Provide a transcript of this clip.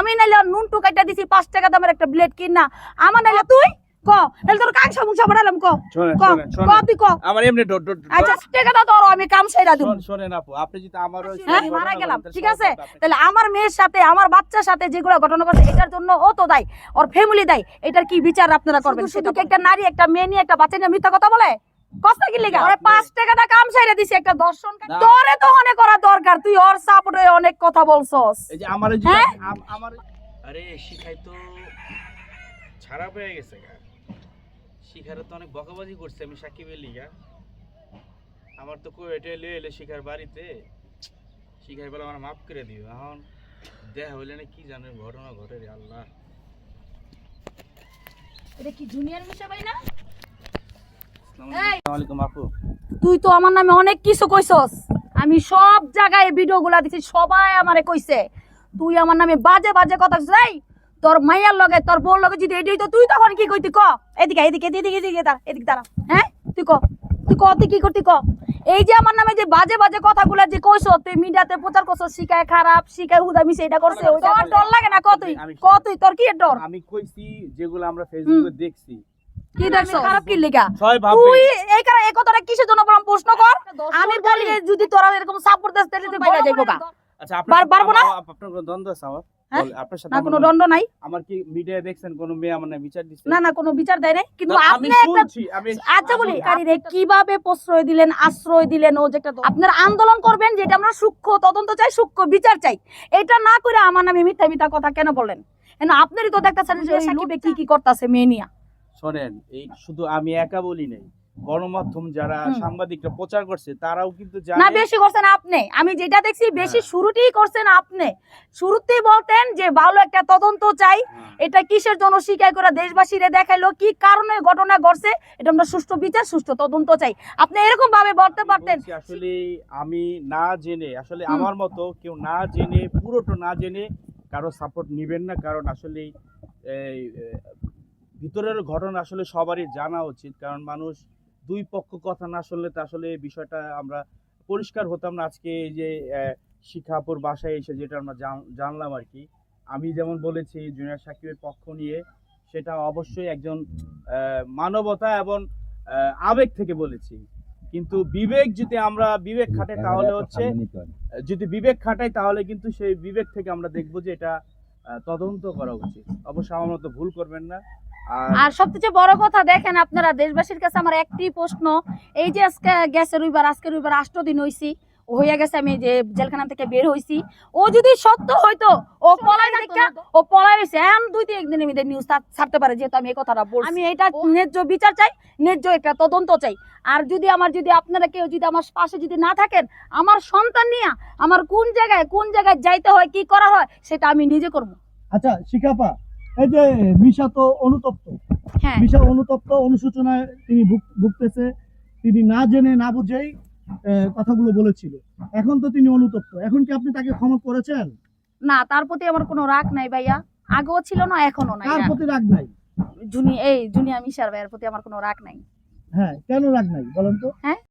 আমি নাইলে ওর নুন টুকাইটা দিছি পাঁচ টাকা দামের একটা ব্লেড কিনা আমার নাইলে তুই ক নাইলে তোর কাংসা মুংসা বাড়ালাম ক। ক ক তুই ক। আমার এমনি ডট ডট আচ্ছা টাকা দাও তোর আমি কাম সেরা দিব শোন- আপু আপনি যদি আমার হ্যাঁ মারা গেলাম ঠিক আছে? তাহলে আমার মেয়ের সাথে আমার বাচ্চার সাথে যেগুলো ঘটনা ঘটছে এটার জন্য ও তো দায় ওর ফ্যামিলি দায়। এটার কি বিচার আপনারা করবেন? শুধু কি একটা নারী একটা মেয়ে নিয়ে একটা বাচ্চা নিয়ে মিথ্যা কথা বলে? কষ্ট কি লেগে? ওরে পাঁচ টাকা দা কাম সাইরা দিছে একটা দর্শন তোরে তো অনেক করা দরকার তুই ওর সাপোর্টে অনেক কথা বলছস। এই যে আমার এই যে হ্যাঁ? আম- আমার আরে শিখাই তো ছাড়া গেছে গা। শিখারে তো অনেক বকাবাজি করছে আমি সাকিবের লিগা আমার তো কই লিয়ে এলে শিখার বাড়িতে। শিখাই বলে আমার মাফ করে দিও। এখন দেখা হইলে না কি জানে ঘটনা ঘটে রে আল্লাহ। এটা কি জুনিয়র হিসেবে না আসসালামু এই আসসালামু আলাইকুম আপু তুই তো আমার নামে অনেক কিছু কইছস। আমি সব জায়গায় ভিডিওগুলা দিছি সবাই আমারে কইছে। তুই আমার নামে বাজে বাজে কথা যাই তোর মাইয়ার লগে তোর বোন লগে যদি এটাই তো তুই তখন কি কইতি ক? এদিকে এদিকে এদিকে এদিকে দাঁড়া এদিকে দাঁড়া। হ্যাঁ? তুই ক? তুই ক তুই কি করতি ক? এই যে আমার নামে যে বাজে বাজে কথাগুলা যে কইছ তুই মিডিয়াতে প্রচার করছ শিখায় খারাপ শিখায় হুদামি সেটা করছে ওইটা তোর ডর লাগে না ক তুই? ক তুই? তোর কি ডর? আমি কইছি যেগুলো আমরা ফেসবুকে দেখছি কি দেখছ? খারাপ কি লিগা? তুই এই কারণে এই কথাটা কিসের জন্য বললাম প্রশ্ন কর? আমি বলি যদি তোরা এরকম সাপোর্ট দিস তাহলে তুই বাইরে যাইবো আচ্ছা পারব না? আপনার কোনো দ্বন্দ্ব আছে আমার? হ্যাঁ? আপনার সাথে না কোনো কোনো- নাই। আমার কি মিডিয়ায় দেখছেন? কোন মেয়ে আমার বিচার দিচ্ছে না না কোনো বিচার দেয় নাই। কিন্তু আপনি একটা আচ্ছা বলি আমি- কীভাবে প্রশ্রয় দিলেন আশ্রয় দিলেন? ও যে একটা আপনারা আন্দোলন করবেন যেটা আমরা সূক্ষ্ম তদন্ত চাই সূক্ষ্ম বিচার চাই। এটা না করে আমার নামে মিথ্যা মিথ্যা কথা কেন বললেন কেন আপনারই তো দেখতেছেন যে সাকিবে কি কি করতেছে মেয়ে নিয়া। শোনেন এই শুধু আমি একা বলি নাই গণমাধ্যম যারা। সাংবাদিকরা প্রচার করছে তারাও কিন্তু না বেশি করছেন আপনি আমি যেটা দেখছি বেশি হ্যাঁ। শুরুতেই করছেন আপনি শুরুতেই বলতেন যে ভালো একটা তদন্ত চাই হ্যাঁ। এটা কিসের জন্য স্বীকার করে দেশবাসীরে দেখাইলো কি কারণে ঘটনা ঘটছে এটা আমরা সুষ্ঠু বিচার সুষ্ঠু তদন্ত চাই আপনি এরকম ভাবে বলতে পারতেন আসলে আমি না জেনে আসলে আমার মতো কেউ না জেনে পুরোটা না জেনে কারও সাপোর্ট নেবেন না কারণ আসলে ভিতরের ঘটনা আসলে সবারই জানা উচিত কারণ মানুষ দুই পক্ষ কথা না শুনলে তো আসলে বিষয়টা আমরা পরিষ্কার হতাম না। আজকে এই যে শিখাপুর বাসায় এসে যেটা আমরা জান- জানলাম আর কি আমি যেমন বলেছি জুনিয়র সাকিবের পক্ষ নিয়ে সেটা অবশ্যই একজন মানবতা এবং আবেগ থেকে বলেছি। কিন্তু বিবেক যদি আমরা বিবেক খাটে তাহলে হচ্ছে যদি বিবেক খাটাই তাহলে কিন্তু সেই বিবেক থেকে আমরা দেখব যে এটা তদন্ত করা উচিত। অবশ্য আমার মতো ভুল করবেন না। আর সবচেয়ে বড় কথা দেখেন আপনারা দেশবাসীর কাছে আমার একটি প্রশ্ন। এই যে আজকে গেছে রবিবার আজকে রবিবার আষ্ট দিন হইছি হইয়া গেছে আমি যে জেলখানা থেকে বের হইছি। ও যদি সত্য হইতো ও পলাই দেখা ও পলাই রইছে এখন দুই তিন একদিনের মধ্যে নিউজ ছাড়তে পারে যেহেতু আমি এই কথাটা বলছি। আমি এটা ন্যায্য বিচার চাই ন্যায্য একটা তদন্ত চাই। আর যদি আমার যদি আপনারা কেউ যদি আমার পাশে যদি না থাকেন আমার সন্তান নিয়ে আমার কোন জায়গায় কোন জায়গায় যাইতে হয় কি করা হয় সেটা আমি নিজে করব। আচ্ছা শিখাপা এই যে মিশা তো অনুতপ্ত। হ্যাঁ। মিশা অনুতপ্ত অনুশোচনায় তিনি ভুগতেছে। তিনি না জেনে না বুঝেই কথাগুলো বলেছিল। এখন তো তিনি অনুতপ্ত। এখন কি আপনি তাকে ক্ষমা করেছেন? না তার প্রতি আমার কোনো রাগ নাই ভাইয়া। আগেও ছিল না এখনও নাই। কার প্রতি রাগ নাই? জুনি এই জুনিয়া মিশার ভাইয়ের প্রতি আমার কোনো রাগ নাই। হ্যাঁ কেন রাগ নাই বলেন তো? হ্যাঁ?